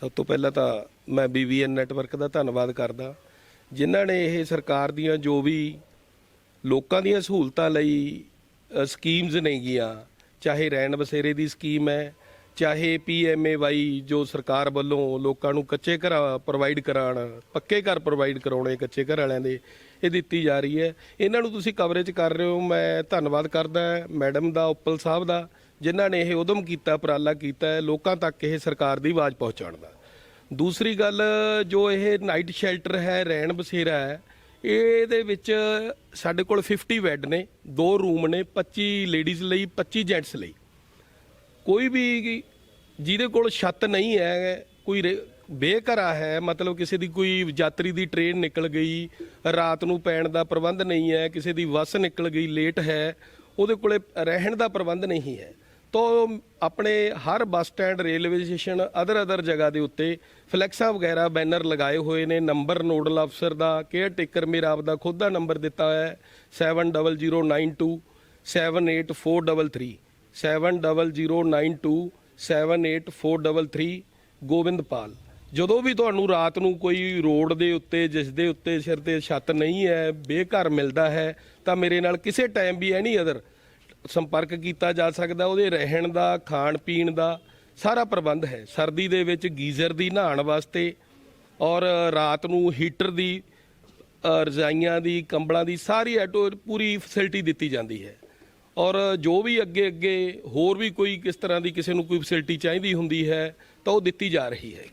ਸਭ ਤੋਂ ਪਹਿਲਾਂ ਤਾਂ ਮੈਂ ਬੀਵੀਐਨ ਨੈਟਵਰਕ ਦਾ ਧੰਨਵਾਦ ਕਰਦਾ। ਜਿਨ੍ਹਾਂ ਨੇ ਇਹ ਸਰਕਾਰ ਦੀਆਂ ਜੋ ਵੀ ਲੋਕਾਂ ਦੀਆਂ ਸਹੂਲਤਾਂ ਲਈ ਸਕੀਮਸ ਨੇਗੀਆਂ ਚਾਹੇ ਰਹਿਣ ਬਸੇਰੇ ਦੀ ਸਕੀਮ ਹੈ, ਚਾਹੇ ਪੀਐਮਏਵਾਈ ਜੋ ਸਰਕਾਰ ਵੱਲੋਂ ਲੋਕਾਂ ਨੂੰ ਕੱਚੇ ਘਰ ਪ੍ਰੋਵਾਈਡ ਕਰਾਉਣ, ਪੱਕੇ ਘਰ ਪ੍ਰੋਵਾਈਡ ਕਰਾਉਣੇ ਕੱਚੇ ਘਰ ਵਾਲਿਆਂ ਦੇ, ਇਹ ਦਿੱਤੀ ਜਾ ਰਹੀ ਹੈ। ਇਹਨਾਂ ਨੂੰ ਤੁਸੀਂ ਕਵਰੇਜ ਕਰ ਰਹੇ ਹੋ, ਮੈਂ ਧੰਨਵਾਦ ਕਰਦਾ। ਮੈਡਮ ਦਾ, ਉੱਪਲ ਸਾਹਿਬ ਦਾ ਜਿਨ੍ਹਾਂ ਨੇ ਇਹ ਉਦਮ ਕੀਤਾ, ਉਪਰਾਲਾ ਕੀਤਾ ਹੈ, ਲੋਕਾਂ ਤੱਕ ਇਹ ਸਰਕਾਰ ਦੀ ਆਵਾਜ਼ ਪਹੁੰਚਾਉਣ ਦਾ। ਦੂਸਰੀ ਗੱਲ, ਜੋ ਇਹ ਨਾਈਟ ਸ਼ੈਲਟਰ ਹੈ, ਰਹਿਣ ਬਸੇਰਾ ਹੈ, ਇਹਦੇ ਵਿੱਚ ਸਾਡੇ ਕੋਲ 50 ਬੈੱਡ ਨੇ, ਦੋ ਰੂਮ ਨੇ 25 ਲੇਡੀਜ਼ ਲਈ 25 ਜੈਂਟਸ ਲਈ। ਕੋਈ ਵੀ ਜਿਹਦੇ ਕੋਲ ਛੱਤ ਨਹੀਂ ਹੈ, ਕੋਈ ਰੇ- ਬੇਘਰਾ ਹੈ, ਮਤਲਬ ਕਿਸੇ ਦੀ ਕੋਈ ਯਾਤਰੀ ਦੀ ਟ੍ਰੇਨ ਨਿਕਲ ਗਈ, ਰਾਤ ਨੂੰ ਪੈਣ ਦਾ ਪ੍ਰਬੰਧ ਨਹੀਂ ਹੈ, ਕਿਸੇ ਦੀ ਬੱਸ ਨਿਕਲ ਗਈ ਲੇਟ ਹੈ, ਉਹਦੇ ਕੋਲੇ ਰਹਿਣ ਦਾ ਪ੍ਰਬੰਧ ਨਹੀਂ ਹੈ। ਤਾਂ ਆਪਣੇ ਹਰ bus stand, railway station, other other ਜਗ੍ਹਾ ਦੇ ਉੱਤੇ ਫਲੈਕਸਾਂ ਵਗੈਰਾ, ਬੈਨਰ ਲਗਾਏ ਹੋਏ ਨੇ। ਨੰਬਰ ਨੋਡਲ ਅਫਸਰ ਦਾ ਕੇਅਰ ਟੇਕਰ ਮੇਰਾ ਆਪਦਾ ਖੁਦ ਦਾ ਨੰਬਰ ਦਿੱਤਾ ਹੋਇਆ ਹੈ। 7009278433 7009278433 78092 ਗੋਬਿੰਦਪਾਲ ਜਦੋਂ ਵੀ ਤੁਹਾਨੂੰ ਰਾਤ ਨੂੰ ਕੋਈ ਰੋਡ ਦੇ ਉੱਤੇ, ਜਿਸ ਦੇ ਉੱਤੇ ਸਿਰ ਤੇ ਛੱਤ ਨਹੀਂ ਹੈ, ਬੇਘਰ ਮਿਲਦਾ ਹੈ, ਤਾਂ ਮੇਰੇ ਨਾਲ ਕਿਸੇ ਟਾਈਮ ਵੀ ਐਨੀ ਅਦਰ ਸੰਪਰਕ ਕੀਤਾ ਜਾ ਸਕਦਾ, ਉਹਦੇ ਰਹਿਣ ਦਾ, ਖਾਣ ਪੀਣ ਦਾ ਸਾਰਾ ਪ੍ਰਬੰਧ ਹੈ। ਸਰਦੀ ਦੇ ਵਿੱਚ ਗੀਜ਼ਰ ਦੀ ਨਹਾਉਣ ਵਾਸਤੇ ਔਰ ਰਾਤ ਨੂੰ ਹੀਟਰ ਦੀ ਰਜ਼ਾਈਆਂ ਦੀ, ਕੰਬਲਾਂ ਦੀ ਸਾਰੀ ਐਟੋ ਪੂਰੀ ਫੈਸਿਲਿਟੀ ਦਿੱਤੀ ਜਾਂਦੀ ਹੈ। ਔਰ ਜੋ ਵੀ ਅੱਗੇ ਅੱਗੇ ਹੋਰ ਵੀ ਕੋਈ ਕਿਸ ਤਰ੍ਹਾਂ ਦੀ ਕਿਸੇ ਨੂੰ ਕੋਈ ਫੈਸਿਲਿਟੀ ਚਾਹੀਦੀ ਹੁੰਦੀ ਹੈ, ਤਾਂ ਉਹ ਦਿੱਤੀ ਜਾ ਰਹੀ ਹੈ